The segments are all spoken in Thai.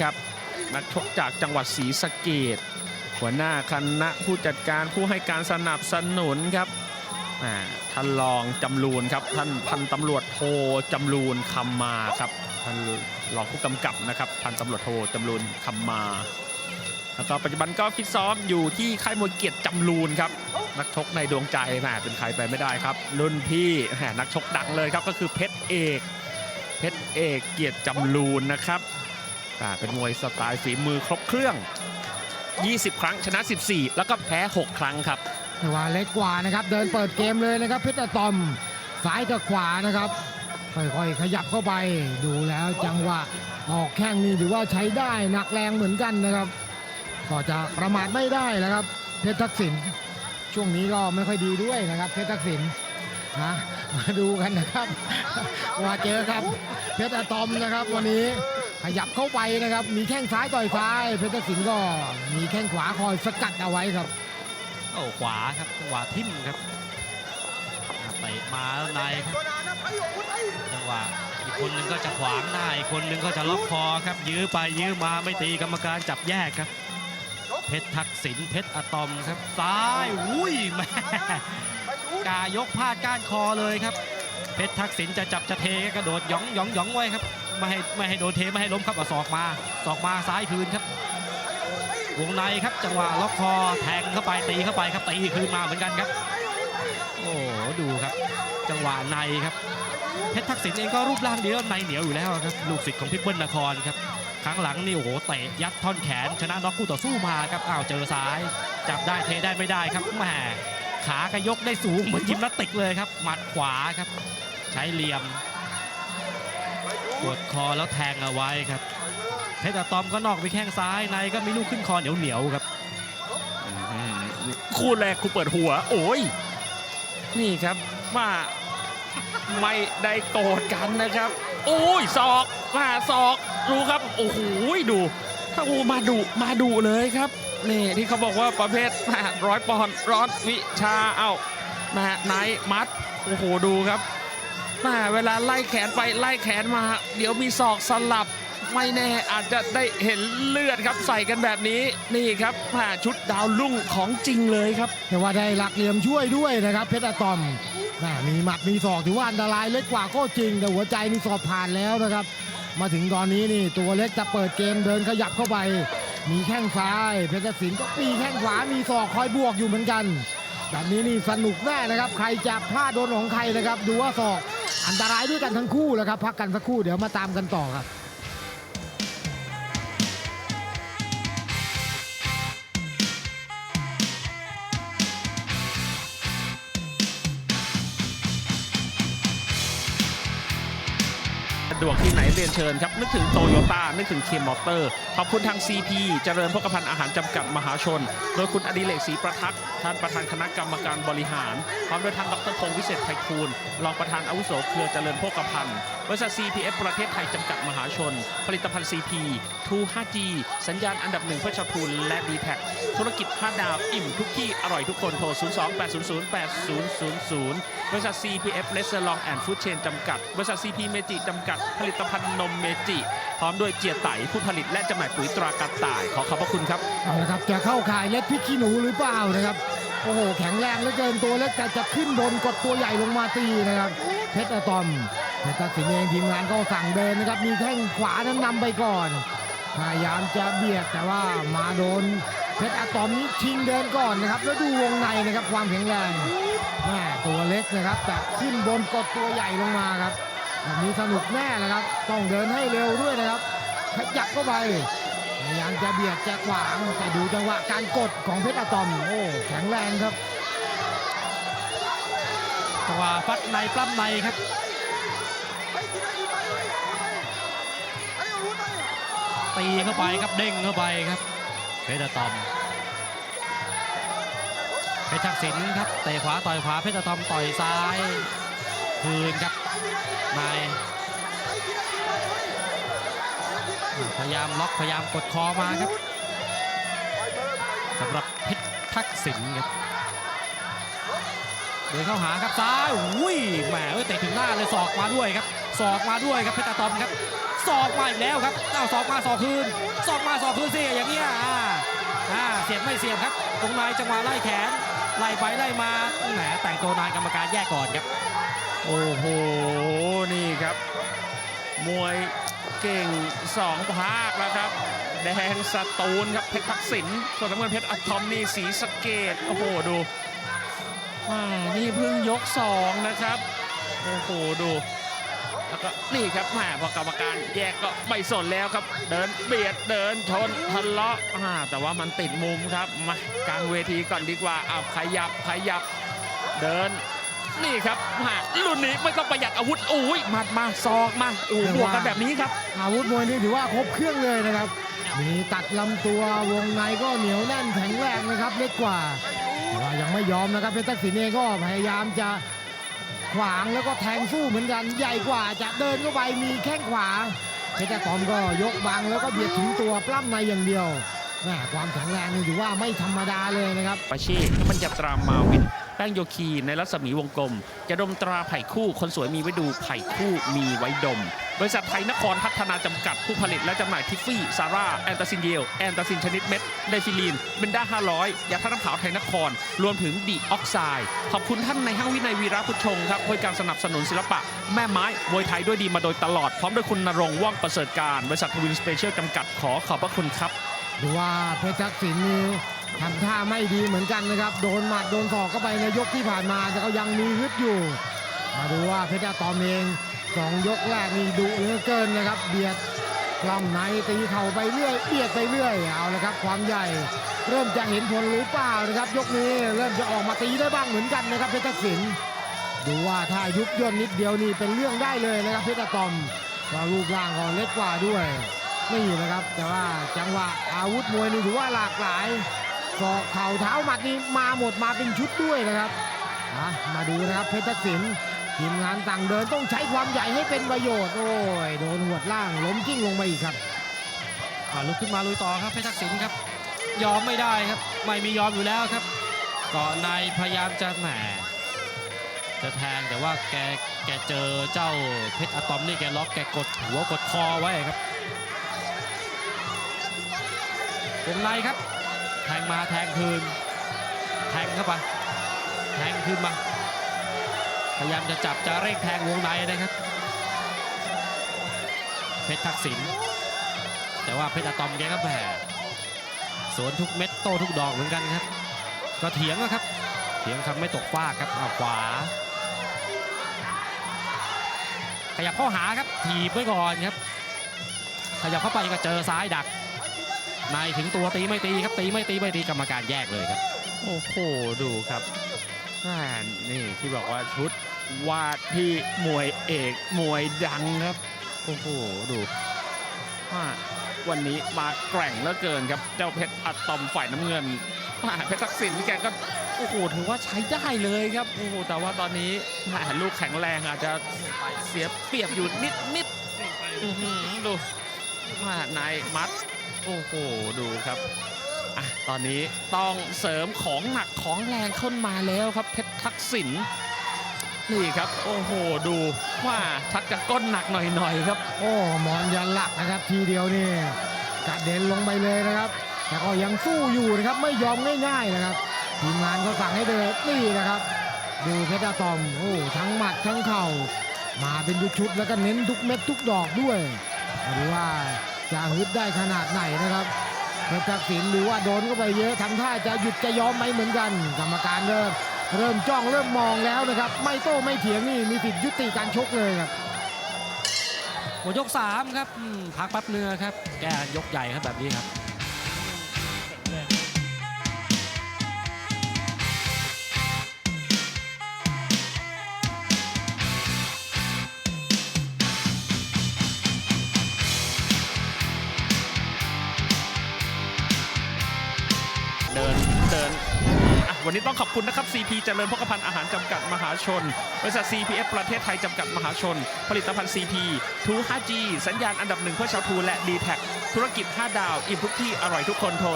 ครับ นักชกจากจังหวัดศรีสะเกดหัวหน้าคณะผู้จัดการผู้ให้การสนับสนุนครับท่านรองจำรูนครับท่านพันตำรวจโทจำรูนคำมาครับท่านรองผู้กำกับนะครับพันตำรวจโทจำรูนคำมาแล้วก็ปัจจุบันก็ฟิตซ้อมอยู่ที่ค่ายมวยเกียรติจำรูนครับนักชกในดวงใจแหมเป็นใครไปไม่ได้ครับ รุ่นพี่แหมนักชกดังเลยครับก็คือเพชรเอก เพชรเอกเกียรติจำรูนนะครับ เป็นมวยสไตล์ฝีมือครบเครื่อง 20 ครั้งชนะ 14 แล้วก็แพ้ 6 ครั้งครับแต่ว่าเล็กกว่านะครับ เดินเปิดเกมเลยนะครับเพชรอะตอมซ้ายกับขวานะครับค่อยๆขยับเข้าไปดูแล้วจังหวะออกแข้งนี่ถือว่าใช้ได้หนักแรงเหมือนกันนะครับ ก็จะประมาทไม่ได้แล้วครับ เพชรทักษิณช่วงนี้ก็ไม่ค่อยดีด้วยนะครับ เพชรทักษิณนะมาดูกันนะครับว่าเจอครับเพชรอะตอมนะครับวันนี้ ขยับเข้าไปนะครับ มีแข้งซ้ายต่อยซ้าย เพชรทักษิณก็มีแข้งขวาคอยสกัดเอาไว้ครับโอ้ขวาครับจังหวะทิ่มครับเตะมาแล้วในครับจังหวะอีกคนหนึงก็จะขวางหน้าอีกคนหนึงก็จะล็อกคอครับ ยื้อไปยื้อมาไม่ตีกรรมการจับแยกครับ เพชรทักษิณเพชรอะตอมครับ ซ้ายอุ้ยแม่กายกพลาดก้านคอเลยครับ เพชรทักษิณจะจับจะเทกระโดดหยองหยองหยองไว้ครับ ไม่ให้ไม่ให้โดนเทไม่ให้ล้มครับเอาศอกมาศอกมาซ้ายคืนครับวงในครับจังหวะล็อกคอแทงเข้าไปตีเข้าไปครับตีคืนมาเหมือนกันครับ โอ้ดูครับ จังหวะในครับเพชรทักษิณเองก็รูปร่างดีแล้วในเหนียวอยู่แล้วครับลูกศิษย์ของพิเปิลนครครับครั้งหลังนี่โอ้โหเตะยัดท่อนแขน ชนะน็อกคู่ต่อสู้มาครับอ้าวเจอซ้าย จับได้เทได้ไม่ได้ครับแหมขากระยกได้สูงเหมือนยิมนาสติกเลยครับหมัดขวาครับ ใช้เหลี่ยม กดคอแล้วแทงเอาไว้ครับเพชรตอมก็นอกไปแข้งซ้ายในก็มีลูกขึ้นคอเหนียวเหนียวๆครับคู่แรกคู่เปิดหัว โอ้ยนี่ครับว่าไม่ได้โกรธกันนะครับโอ้ยศอกมาศอกดูครับ โอ้โหดูถ้าอูมาดุมาดุเลยครับนี่ที่เขาบอกว่าประเภทร้อยปอนด์ร้อนวิชาเอ้านะไนท์มัดโอ้โหดูครับ ม่เวลาไล่แขนไปไล่แขนมา เดี๋ยวมีศอกสลับไม่แน่อาจจะได้เห็นเลือดครับใส่กันแบบนี้นี่ครับม่ชุดดาวรุ่งของจริงเลยครับแต่ว่าได้หลักเหลี่ยมช่วยด้วยนะครับ เพชรอะตอมม่มีหมัดมีศอกถือว่าอันตรายเล็กกว่าก็จริง แต่หัวใจนี่สอบผ่านแล้วนะครับ มาถึงตอนนี้นี่ตัวเล็กจะเปิดเกมเดินขยับเข้าไป มีแข้งซ้าย เพชรศิลป์ก็มีแข้งขวามีศอกคอยบวกอยู่เหมือนกันแบบนี้นี่สนุกแน่นะครับ ใครจะพลาดโดนของใครนะครับ ดูว่าศอก อันตรายด้วยกันทั้งคู่แล้วครับ พักกันสักครู่เดี๋ยวมาตามกันต่อครับ ดวกที่ไหนเรียนเชิญครับ นึกถึงโตโยต้านึกถึงเคมอเตอร์ ขอบคุณทาง CP เจริญพกพันธ์อาหารจำกัดมหาชน โดยคุณอดิเลกศรีประทักษ์ท่านประธานคณะกรรมการบริหารพร้อมด้วยท่านดรพงศ์วิเศษไพฑูรย์รองประธานอาวุโสเครือเจริญพกพันธ์ บริษัท CPF ประเทศไทยจำกัดมหาชน ผลิตภัณฑ์ CP 2 5G สัญญาณอันดับหนึ่งเพื่อชาวทุนและ d t แทธุรกิจ 5 ดาว อิ่มทุกที่ อร่อยทุกคนโทร 028008000 บริษัท CPF r e s t a u r a n t and Food Chain จำกัด บริษัท CP เมจิจำกัด ผลิตภัณฑ์นมเมจิ พร้อมด้วยเจียไตผู้ผลิตและจำหน่ายปุ๋ยตรากระต่าย ขอขอบพระคุณครับ เอาละครับจะเข้าข่ายเล็ดพริกขี้หนูหรือเปล่านะครับ โอ้โหแข็งแรงเหลือเกินตัวเล็กแต่จะขึ้นบนกดตัวใหญ่ลงมาตีนะครับเพชรอะตอมเพชรตัดสินเองทีมงานก็สั่งเดินนะครับ มีแข้งขวานั้นนำไปก่อนพยายามจะเบียดแต่ว่ามาโดนเพชรอะตอมนี้ชิงเดินก่อนนะครับ แล้วดูวงในนะครับความแข็งแรงแม่ตัวเล็กนะครับ แต่ขึ้นบนกดตัวใหญ่ลงมาครับแบบนี้สนุกแน่นะครับ ต้องเดินให้เร็วด้วยนะครับขยับเข้าไป ยายามจะเบียดจะขวางแต่ดูจังหวะการกดของเพชรอะตอมโอ้แข็งแรงครับจังหวะฟัดในปล้ำในครับตีเข้าไปครับเด้งเข้าไปครับ เพชรอะตอมเพชรทักษิณครับเตะขวาต่อยขวาเพชรอะตอมต่อยซ้ายคืนครับใน พยายามล็อกพยายามกดคอมาครับสำหรับเพชรทักษิณครับเดินเข้าหาครับซ้ายอุ้ยแหมเตะถึงหน้าเลยศอกมาด้วยครับศอกมาด้วยครับเพชรอะตอมครับศอกมาอีกแล้วครับเอาศอกมาศอกคืนศอกมาศอกคืนสิอย่างเงี้ยอ่าอ่าเสียบไม่เสียบครับตรงในจังหวะไล่แขนไล่ไปไล่มาแหมแต่งตัวนานกรรมการแยกก่อนครับ โอ้โหนี่ครับ มวย เก่งสองภาคแล้วครับ แดงสตูลครับเพชรทักษิณส่วนน้ำเงินเพชรอะตอมนี่สีสเกตโอ้โหดูว้านี่เพิ่งยกสองนะครับ โอ้โหดูแล้วก็นี่ครับแหมพอกรรมการแยกก็ไม่สนแล้วครับ เดินเบียดเดินชนทะเลาะอ่าแต่ว่ามันติดมุมครับมากลางเวทีก่อนดีกว่าอ้าขยับขยับเดิน นี่ครับแหมรุ่นนี้ไม่ต้องประหยัดอาวุธอุ้ยหมัดมาศอกมาโอ้โหบวกกันแบบนี้ครับ อาวุธมวยนี่ถือว่าครบเครื่องเลยนะครับ มีตัดลำตัววงในก็เหนียวแน่นแข็งแรงนะครับเล็กกว่าแต่ว่ายังไม่ยอมนะครับเพชรทักษิณเองก็พยายามจะขวางแล้วก็แทงสู้เหมือนกันใหญ่กว่าจะเดินเข้าไปมีแข้งขวาเพชรตอมก็ยกบังแล้วก็เบียดถึงตัวปล้ำในอย่างเดียวแม่ความแข็งแรงนี่ถือว่าไม่ธรรมดาเลยนะครับปาเช่ที่มันจะตรามาวินแป้งโยคีในรัศมีวงกลม จะดมตราไผ่คู่ คนสวยมีไว้ดูไผ่คู่มีไว้ดม บริษัทไทยนครพัฒนาจำกัดผู้ผลิตและจำหน่ายทิฟฟี่ ซาร่า แอนตาซินเยล แอนตาซินชนิดเม็ด ไดฟิลีน เบนด้า 500 ยาท่าตุน้ำขาวไทยนคร รวมถึงดีออกไซด์ ขอบคุณท่านในห้างวินัยวีระพุทธชงครับให้การสนับสนุนศิลปะ แม่ไม้มวยไทยด้วยดีมาโดยตลอด พร้อมด้วยคุณนรงว่องประเสริฐการ บริษัททวินสเปเชียลจำกัดขอขอบพระคุณครับดูว่าเพชรทักษิณนี่ ทำท่าไม่ดีเหมือนกันนะครับ โดนหมัดโดนศอกเข้าไปในยกที่ผ่านมา แต่ก็ยังมีฮึดอยู่ มาดูว่าเพชรตอมเองสองยกแรกนี่ดุเหลือเกินนะครับ เบียดกล้อมในตีเข่าไปเรื่อยเบียดไปเรื่อยเอาละครับ ความใหญ่ เริ่มจะเห็นผลหรือเปล่านะครับ ยกนี้เริ่มจะออกมาตีได้บ้างเหมือนกันนะครับเพชรทักษิณดูว่าถ้ายุบย่นนิดเดียวนี่เป็นเรื่องได้เลยนะครับเพชรตอมก็รูปร่างก็เล็กกว่าด้วยนี่นะครับ แต่ว่าจังหวะอาวุธมวยนี่ถือว่าหลากหลาย ศอกเข่าเท้าหมัดนี่มาหมดมาเป็นชุดด้วยนะครับอะมาดูนะครับเพชรทักษิณทีมงานต่างเดินต้องใช้ความใหญ่ให้เป็นประโยชน์โอ้ยโดนหัวดล่างล้มกิ้งลงไปอีกครับอ่าลุกขึ้นมาลุยต่อครับเพชรทักษิณครับ ยอมไม่ได้ครับ ไม่มียอมอยู่แล้วครับเกาะในพยายามจะแหมจะแทงแต่ว่าแกแกเจอเจ้าเพชรอะตอมนี่แกล็อกแกกดหัวกดคอไว้ครับวงในครับแท งมาแทงคืน แทงเข้าไป แทงคืนมา พยายามจะจับจะเร่งแทงวงในนะครับ เพชรทักษิณ แต่ว่าเพชรอะตอมแกก็แหมสวนทุกเม็ดโต้ทุกดอกเหมือนกันครับ ก็เถียงนะครับ เถียงคำไม่ตกฟากครับเอาขวา ขยับเข้าหาครับถีบไว้ก่อนครับ ขยับเข้าไปก็เจอซ้ายดัก ในถึงตัวตีไม่ตีครับตีไม่ตีไม่ตีกรรมการแยกเลยครับ โอ้โหดูครับอ่านี่ที่บอกว่าชุดวาดที่มวยเอกมวยดังครับ โอ้โหดูว่าวันนี้มาแกร่งเหลือเกินครับ เจ้าเพชรอะตอมฝ่ายน้ำเงินอ่าเพชรทักษิณแกก็โอ้โหถือว่าใช้ได้เลยครับโอ้โหแต่ว่าตอนนี้อ่าลูกแข็งแรงอาจจะเสียเปรียบอยู่นิดนิดดูว่านายมัด โอ้โหดูครับอะตอนนี้ต้องเสริมของหนักของแรงขึ้นมาแล้วครับเพชรทักษิณนี่ครับ โอ้โหดูว่าทักจะก้นหนักหน่อยๆครับ โอ้หมอนยันหลักนะครับ ทีเดียวนี่กระเด็นลงไปเลยนะครับ แต่ก็ยังสู้อยู่นะครับไม่ยอมง่ายๆนะครับทีมงานก็สั่งให้เดินนี่นะครับ ดูเพชรตอมโอ้ทั้งหมัดทั้งเข่า มาเป็นชุดๆแล้วก็เน้นทุกเม็ดทุกดอกด้วยมาดูว่า จะฮึดได้ขนาดไหนนะครับเพชรทักษิณดูว่าโดนเข้าไปเยอะทำท่าจะหยุดจะยอมไหมเหมือนกัน กรรมการเริ่มเริ่มจ้องเริ่มมองแล้วนะครับ ไม่โต้ไม่เถียงนี่มีสิทธิ์ยุติการชกเลยครับหมดยก3ครับพักแปั๊บเนื้อครับ แกยกใหญ่ครับแบบนี้ครับ วันนี้ต้องขอบคุณนะครับ CP เจริญพกพันธ์อาหารจำกัดมหาชน บริษัท CPF ประเทศไทยจำกัดมหาชน ผลิตภัณฑ์ CP ทู 5G สัญญาณอันดับหนึ่งเพื่อชาวทูและ d t แทธุรกิจ 5 ดาว อิ่มทุกที่ อร่อยทุกคนโทร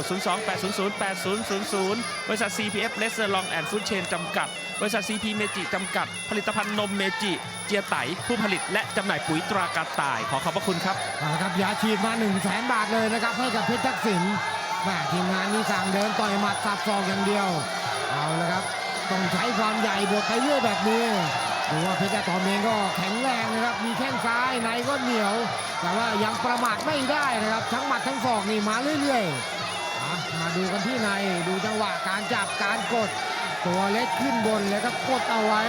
028008000 บริษัท CPF เลสเซอร์ลองแอนด์ฟู้ดเชนจำกัด บริษัท CP เมจิจำกัด ผลิตภัณฑ์นมเมจิเจียไตผู้ผลิตและจำหน่ายปุ๋ยตรากระต่าย ขอขอบพระคุณครับเอาละครับยาฉีดมา1 0 0 0 0แสนบาทเลยนะครับให้กับเพชรทักษิณแม่ทีมงานนี้สั่งเดินต่อยหมัดสับศอกอย่างเดียว เอาละครับ ต้องใช้ความใหญ่บดไปเรื่อยแบบนี้ดูว่าเพชรตอมเองก็แข็งแรงนะครับ มีแข้งซ้ายในก็เหนียว แต่ว่ายังประมาทไม่ได้นะครับ ทั้งหมัดทั้งศอกนี่มาเรื่อยๆ มาดูกันที่ใน ดูจังหวะการจับการกด ตัวเล็กขึ้นบนแล้วก็กดเอาไว้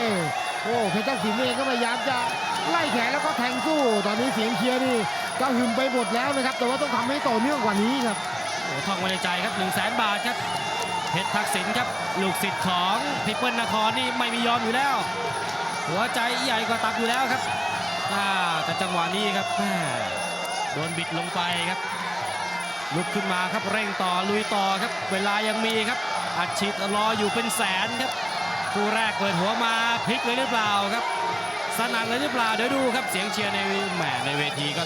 โอ้ เพชรทักษิณเองก็พยายามจะไล่แขนแล้วก็แทงสู้ ตอนนี้เสียงเชียร์นี่ก็หึมไปหมดแล้วนะครับ แต่ว่าต้องทำให้ต่อเนื่องกว่านี้ครับ โอ้ท่องไว้ในใจครับ1 0 0 0 0แสนบาทครับ ชรทักษิณครับ ลูกศิษย์ของพิเปิลนครนี่ไม่มียอมอยู่แล้ว หัวใจใหญ่กว่าตับอยู่แล้วครับแต่จังหวะนี้ครับโดนบิดลงไปครับ ลุกขึ้นมาครับเร่งต่อลุยต่อครับ เวลายังมีครับ อัดฉีดรออยู่เป็นแสนครับคู่แรกเปิดหัวมาพลิกเลยหรือเปล่าครับสนั่นเลยหรือเปล่าเดี๋ยวดูครับเสียงเชียร์ในแหมในเวทีก็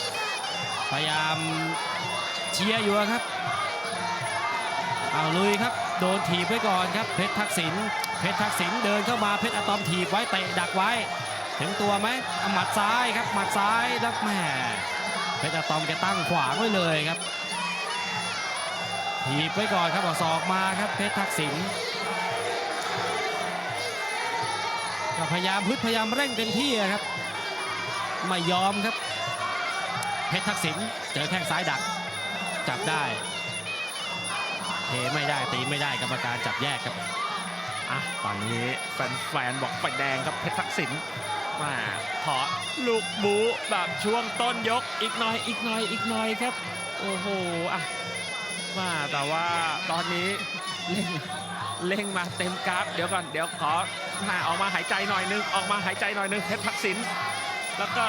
พยายามเชียร์อยู่ครับ เอาลุยครับโดนถีบไว้ก่อนครับเพชรทักษิณเพชรทักษิณเดินเข้ามาเพชรอะตอมถีบไว้เตะดักไว้ ถึงตัวไหมอาหมัดซ้ายครับหมัดซ้ายแล้วแหมเพชรอะตอมแกตั้งขวางไว้เลยครับถีบไว้ก่อนครับเอาศอกมาครับเพชรทักษิณก็พยายามพึดพยายามเร่งเต็มที่ครับไม่ยอมครับ เพชรทักษิณเจอแข้งซ้ายดักจับได้ เทไม่ได้ตีไม่ได้กรรมการจับแยกครับอะตอนนี้แฟนๆบอกไฟแดงครับเพชรทักษิณมาขอลูกบูแบบช่วงต้นยกอีกหน่อยอีกหน่อยอีกหน่อยครับ โอ้โหอะมาแต่ว่าตอนนี้เร่งเร่งมาเต็มกราฟเดี๋ยวก่อนเดี๋ยวขอมาออกมาหายใจหน่อยนึงออกมาหายใจหน่อยนึงเพชรทักษิณแล้วก็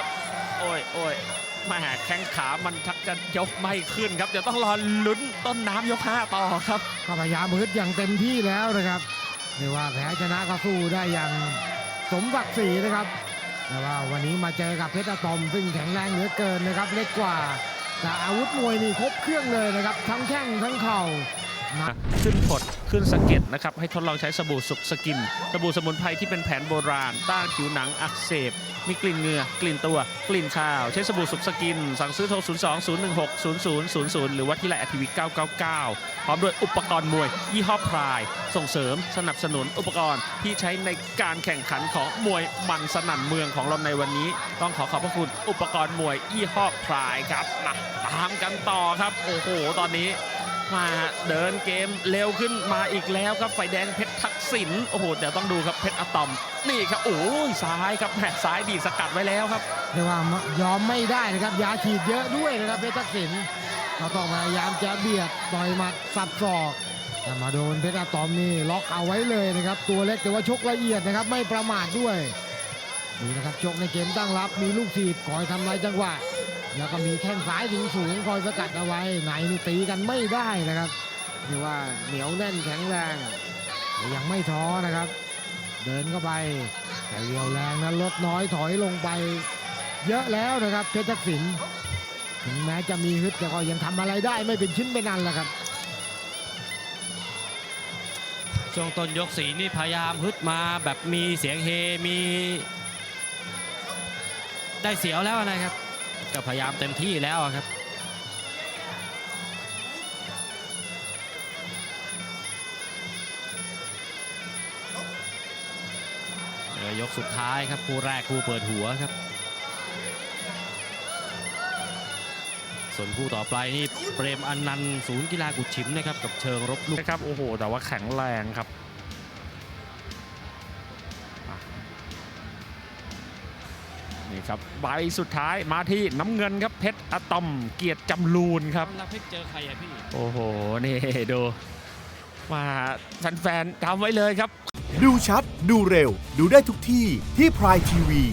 โอ้ยโอ้ยแมาแข้งขามันทักจะยกไม่ขึ้นครับ เดี๋ยวต้องรอลุ้นต้นน้ำยกห้าต่อครับก็พยายามฮึดอย่างเต็มที่แล้วนะครับเรียกว่าแพ้ชนะก็สู้ได้อย่างสมศักดิ์ศรีนะครับ แต่ว่าวันนี้มาเจอกับเพชรอะตอมซึ่งแข็งแรงเหลือเกินนะครับ เล็กกว่า แต่อาวุธมวยนี่ครบเครื่องเลยนะครับ ทั้งแข้งทั้งเข่าขึ้นผด ขึ้นสะเก็ดนะครับ ให้ทดลองใช้สบู่สุกสกิน สบู่สมุนไพรที่เป็นแผนโบราณ ต้านผิวหนังอักเสบ มีกลิ่นเหงื่อกลิ่นตัว กลิ่นข้าว ใช้สบู่สุกสกิน สั่งซื้อโทร 0 2 0 1 6 0 0 0 0 หรือว่าที่ไลน์ทีวี999 พร้อมด้วยอุปกรณ์มวย ยี่ห้อพราย ส่งเสริมสนับสนุนอุปกรณ์ที่ใช้ในการแข่งขันของมวยมันสนั่นเมืองของเราในวันนี้ ต้องขอขอบพระคุณอุปกรณ์มวยยี่ห้อพรายครับมาตามกันต่อครับ โอ้โห ตอนนี้ มาเดินเกมเร็วขึ้นมาอีกแล้วครับไฟแดงเพชรทักษิณโอ้โหเดี๋ยวต้องดูครับเพชรอะตอม นี่ครับโอ้ยซ้ายครับแหมซ้ายดีสกัดไว้แล้วครับเรียกว่ายอมไม่ได้นะครับยาฉีดเยอะด้วยนะครับเพชรทักษิณเราต้องพยายามจะเบียดต่อยหมัดสับศอกมาโดนเพชรอะตอมนี่ล็อกเอาไว้เลยนะครับตัวเล็กแต่ว่าชกละเอียดนะครับไม่ประมาทด้วยดูนะครับชกในเกมตั้งรับมีลูกถีบคอยทำลายจังหวะ แล้วก็มีแข้งซ้ายถึงสูงคอยสกัดเอาไว้ไหนนี่ตีกันไม่ได้นะครับถือว่าเหนียวแน่นแข็งแรงยังไม่ท้อนะครับ เดินเข้าไปแต่เรียวแรงนั้นลดน้อยถอยลงไป เยอะแล้วนะครับเพชรทักษิณถึงแม้จะมีฮึดแต่ก็ยังทำอะไรได้ไม่เป็นชิ้นเป็นอันแหละครับช่วงต้นยกสีนี่พยายามฮึดมาแบบมีเสียงเฮมี ได้เสียวแล้วนะครับ ก็พยายามเต็มที่แล้วครับยกสุดท้ายครับคู่แรกคู่เปิดหัวครับ ส่วนคู่ต่อไปนี่เปรมอนันต์ศูนย์กีฬากุดฉิมนะครับกับเชิงรบลูกนะครับโอ้โห แต่ว่าแข็งแรงครับ ครับใบสุดท้ายมาที่น้ำเงินครับเพชรอะตอมเกียรติจำลูนครับรับเพชรเจอใครอะพี่ โอ้โห นี่ดู มาแฟนๆทำไว้เลยครับ ดูชัด ดูเร็ว ดูได้ทุกที่ที่พรายทีวี